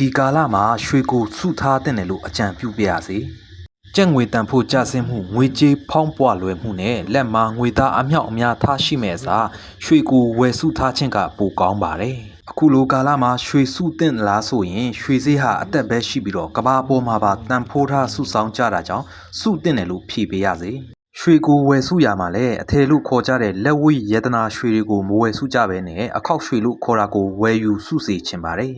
ဒီကာလမှာရွှေကိုစုထားတဲ့တယ်လို့အကြံပြုပြရစီကြက်ငွေတန်ဖို့ကြဆင်းမှုငွေကြေးဖောင်းပွားလွယ်မှုနဲ့လက်မှာငွေသားအမြောက်အများထားရှိမဲ့အစားရွှေကိုဝယ်စုထားခြင်းကပိုကောင်းပါတယ်အခုလိုကာလမှာရွှေစုတင်လားဆိုရင်ရွှေဈေးဟာအသက်ပဲရှိပြီးတော့ကဘာပေါ်မှာပါတန်ဖိုးထားစုဆောင်ကြတာကြောင့်စုတင်တယ်လို့ဖြေပေးရစေရွှေကိုဝယ်စုရမှာလဲအထည်လို့ခေါ်ကြတဲ့လက်ဝိယတနာရွှေတွေကိုမဝယ်စုကြဘဲနဲ့အခောက်ရွှေလို့ခေါ်တာကိုဝယ်ယူစုစေချင်ပါတယ်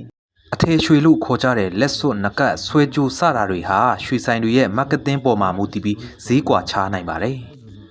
အထည်ရွှေလို့ခေါ်ကြတဲ့လက်စွပ်နကတ်ဆွဲကြိုးစတာတွေဟာရွှေဆိုင်တွေရဲ့ marketing ပေါ်မှာမူတည်ပြီးဈေးကွာခြားနိုင်ပါတယ်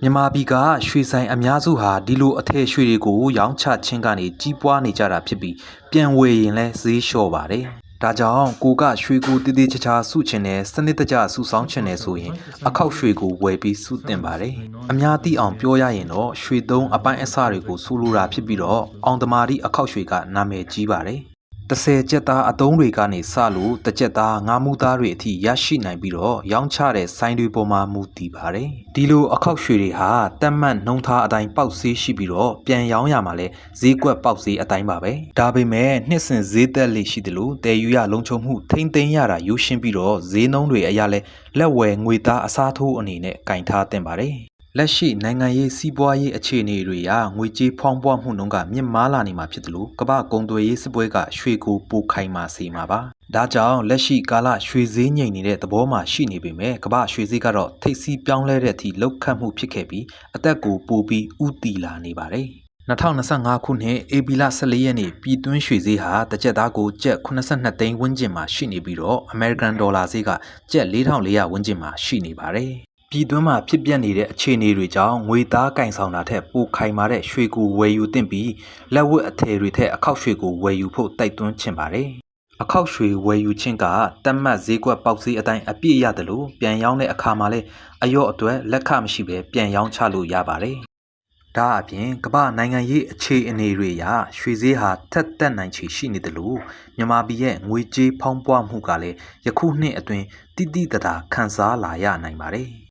မြန်မာပြည်ကရွှေဆိုင်အများစုဟာဒီလိုအထည်ရွှေတွေကိုရောင်းချခြင်းကနေကြီးပွားနေကြတာဖြစ်ပြီးပြန်ဝယ်ရင်လည်းဈေးလျှော့ပါတယ်ဒါကြောင့်ကိုကရွှေကိုတည်တည်ချာချာစုချင်တယ်စနစ်တကျစုဆောင်းချင်တယ်ဆိုရင်အခောက်ရွှေကိုဝယ်ပြီးစုတင်ပါတယ်အများသိအောင်ပြောရရင်တော့ရွှေသုံးအပိုင်းအစတွေကိုစုလိုတာဖြစ်ပြီးတော့အောင်တမာတိအခောက်ရွှေကနာမည်ကြီးပါတယ် 30ကျက်သားအတုံးတွေကနေစလို့တစ်ကျက်သားငါးမူသားတွေအထိရရှိနိုင်ပြီးတော့ရောင်းချတဲ့ဆိုင်တွေပေါ်မှာမူတည်ပါတယ်ဒီလိုအခောက်ရွှေတွေဟာတက်မှတ်နှုံထားအတိုင်းပေါက်ဈေးရှိပြီးတော့ပြန်ရောင်းရမှာလဲဈေးကွက်ပေါက်ဈေးအတိုင်းပါပဲဒါပေမဲ့နှစ်စဉ်ဈေးသက်လေးရှိတယ်လို့တည်ယူရလုံခြုံမှုထိမ့်သိမ်းရတာယူရှင်းပြီးတော့ဈေးနှုန်းတွေအရလဲလက်ဝယ်ငွေသားအစားထိုးအနေနဲ့ကင်ထားတင်ပါတယ် လက်ရှိနိုင်ငံရေးစီးပွားရေးအခြေအနေတွေအရငွေကြေးဖောင်းပွားမှုနှုန်းကမြင့်မားလာနေမှာဖြစ်တယ်လို့ကမ္ဘာကုန်သွယ်ရေးစစ်ပွဲကရွှေကိုပိုခိုင်မာစေမှာပါ။ဒါကြောင့်လက်ရှိကာလရွှေဈေးငြိမ်နေတဲ့သဘောမှာရှိနေပေမဲ့ကမ္ဘာရွှေဈေးကတော့ထိပ်စီးပြောင်းလဲတဲ့အထိလောက်ခတ်မှုဖြစ်ခဲ့ပြီးအသက်ကိုပိုပြီးဥတီလာနေပါတယ်။2025ခုနှစ်ဧပြီလ14ရက်နေ့ပြည်တွင်းရွှေဈေးဟာတစ်ကျပ်သားကိုကျပ်82သိန်းဝန်းကျင်မှာရှိနေပြီးတော့အမေရိကန်ဒေါ်လာဈေးကကျပ်4400ဝန်းကျင်မှာရှိနေပါတယ်။ ပြည်တွင်းမှာဖြစ်ပျက်နေတဲ့အခြေအနေတွေကြောင့်ငွေသားကင်ဆောင်တာထက်ပိုခိုင်မာတဲ့ရွှေကိုဝယ်ယူသင့်ပြီးလက်ဝတ်အထည်တွေထက်အခောက်ရွှေကိုဝယ်ယူဖို့တိုက်တွန်းချင်ပါတယ်။အခောက်ရွှေဝယ်ယူခြင်းကတတ်မှတ်ဈေးကွက်ပေါက်ဈေးအတိုင်းအပြည့်ရတယ်လို့ပြန်ရောင်းတဲ့အခါမှာလည်းအယော့အတွက်လက်ခမရှိပဲပြန်ရောင်းချလို့ရပါတယ်။ဒါအပြင်ကမ္ဘာနိုင်ငံရေးအခြေအနေတွေအရရွှေဈေးဟာထက်တက်နိုင်ချေရှိနေတယ်လို့မြန်မာပြည်ရဲ့ငွေကြေးဖောင်းပွားမှုကလည်းယခုနှစ်အတွင်းတိတိတသာခန်းစားလာရနိုင်ပါတယ်။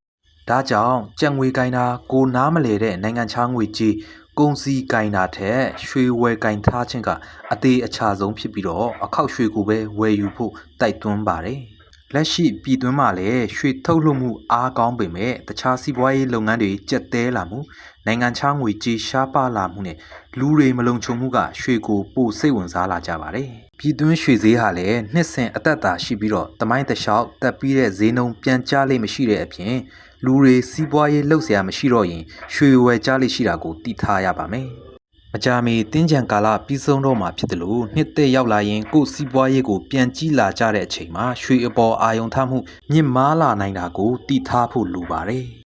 ဒါကြောင့်ကြက်ငွေကိုင်းတာကိုနားမလဲတဲ့နိုင်ငံခြားငွေကြီးကုန်စည်ကိုင်းတာထက်ရွှေဝယ်ကိုင်းထားခြင်းကအသေးအချာဆုံးဖြစ်ပြီးတော့အခောက်ရွှေကိုပဲဝယ်ယူဖို့တိုက်တွန်းပါတယ်။ လက်ရှိပြည်တွင်းမှာလည်းရွှေထုတ်လုပ်မှုအားကောင်းပေမဲ့တခြားစီးပွားရေးလုပ်ငန်းတွေကျက်သေးလာမှုနိုင်ငံခြားငွေကြေးရှားပါလာမှုနဲ့လူတွေမလုံခြုံမှုကရွှေကိုပိုစိတ်ဝင်စားလာကြပါတယ်။ပြည်တွင်းရွှေဈေးဟာလည်းနှစ်စဉ်အသက်သာရှိပြီးတော့တမိုင်းတလျှောက်တက်ပြီးတဲ့ဈေးနှုန်းပြန်ကျလိမ့်မရှိတဲ့အပြင်လူတွေစီးပွားရေးလှုပ်ရှားမရှိတော့ရင်ရွှေဝယ်ကြလိမ့်ရှိတာကိုသိထားရပါမယ်။ မကြာမီတင်းကြံကာလပြီးဆုံးတော့မှာဖြစ်တယ်လို့နှစ်သက်ရောက်လာရင်ကိုယ်စီးပွားရေးကိုပြန်ကြည့်လာကြတဲ့အချိန်မှာရွှေအပေါ်အာယုံထမှုမြင့်မားလာနိုင်တာကိုသိထားဖို့လိုပါတယ်။